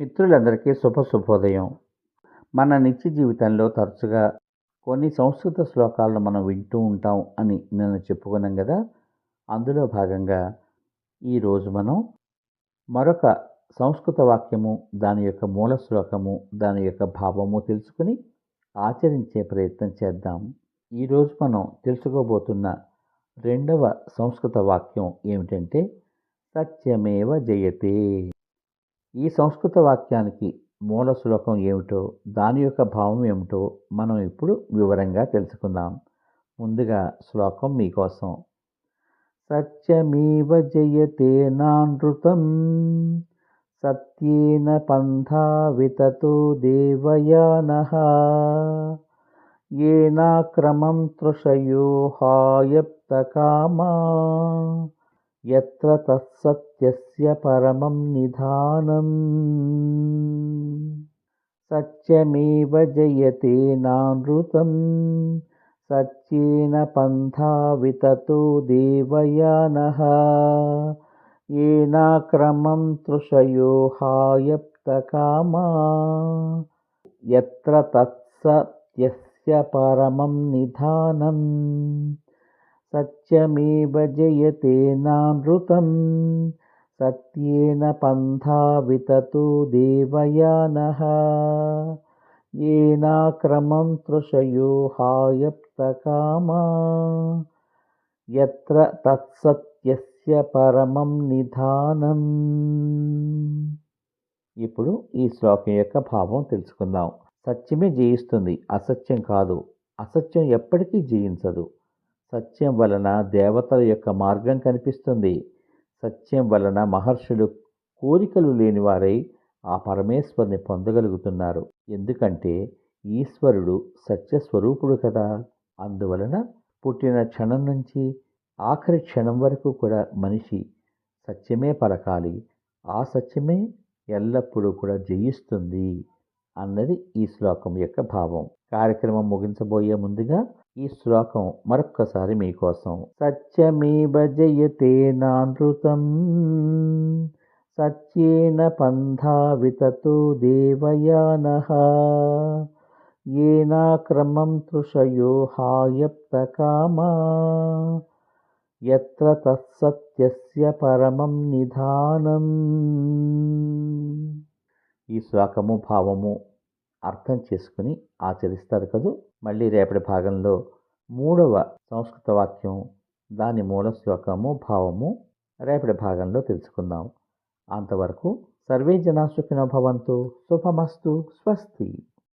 మిత్రులందరికీ శుభ శుభోదయం. మన నిత్య జీవితంలో తరచుగా కొన్ని సంస్కృత శ్లోకాలను మనం వింటూ ఉంటాం అని నేను చెప్పుకున్నాం కదా! అందులో భాగంగా ఈరోజు మనం మరొక సంస్కృత వాక్యము దాని యొక్క మూల శ్లోకము దాని యొక్క భావము తెలుసుకుని ఆచరించే ప్రయత్నం చేద్దాం. ఈరోజు మనం తెలుసుకోబోతున్న రెండవ సంస్కృత వాక్యం ఏమిటంటే సత్యమేవ జయతే. ఈ సంస్కృత వాక్యానికి మూల శ్లోకం ఏమిటో దాని యొక్క భావం ఏమిటో మనం ఇప్పుడు వివరంగా తెలుసుకుందాం. ముందుగా శ్లోకం మీకోసం. సత్యమేవ జయతే నానృతం సత్యేన పంథా వితతో దేవయాన ఏనాక్రమం తృషయో यत्र तत्सत्यस्य परमं निधानम्। सत्यमेव जयते जयतेनानृतं सत्येन पन्था विततो देवयानः। येनाक्रमं तृषयो हायप्तकामा। यत्र तत्सत्यस्य परमं निधानम्। సత్యమేవ జయతే నానృతం సత్యేన పంథా వితతో దేవయానః ఏనాక్రమం తృషయో హాయప్తకామా. యత్ర తత్సత్యస్య పరమం నిధానం. ఇప్పుడు ఈ శ్లోకం యొక్క భావం తెలుసుకుందాం. సత్యమే జయిస్తుంది అసత్యం కాదు. అసత్యం ఎప్పటికీ జయించదు. సత్యం వలన దేవతల యొక్క మార్గం కనిపిస్తుంది. సత్యం వలన మహర్షులు కోరికలు లేనివారై ఆ పరమేశ్వరుని పొందగలుగుతున్నారు. ఎందుకంటే ఈశ్వరుడు సత్యస్వరూపుడు కదా. అందువలన పుట్టిన క్షణం నుంచి ఆఖరి క్షణం వరకు కూడా మనిషి సత్యమే పలకాలి. ఆ సత్యమే ఎల్లప్పుడూ కూడా జయిస్తుంది. అన్నది ఈ శ్లోకం యొక్క భావం. కార్యక్రమం ముగించబోయే ముందుగా ఈ శ్లోకం మరొక్కసారి మీకోసం. సత్యమేవ జయతే నానృతం. సత్యేన పంధావితతో దేవయాన. ఏనాక్రమం తృషయో హాయప్తకామా యత్ర తత్సత్యస్య పరమం నిధానం. ఈ శ్లోకము భావము అర్థం చేసుకుని ఆచరిస్తారు కదూ? మళ్ళీ రేపటి భాగంలో మూడవ సంస్కృత వాక్యం దాని మూల శ్లోకము భావము రేపటి భాగంలో తెలుసుకుందాం. అంతవరకు సర్వే జనా సుఖినో భవంతు శుభమస్తు స్వస్తి.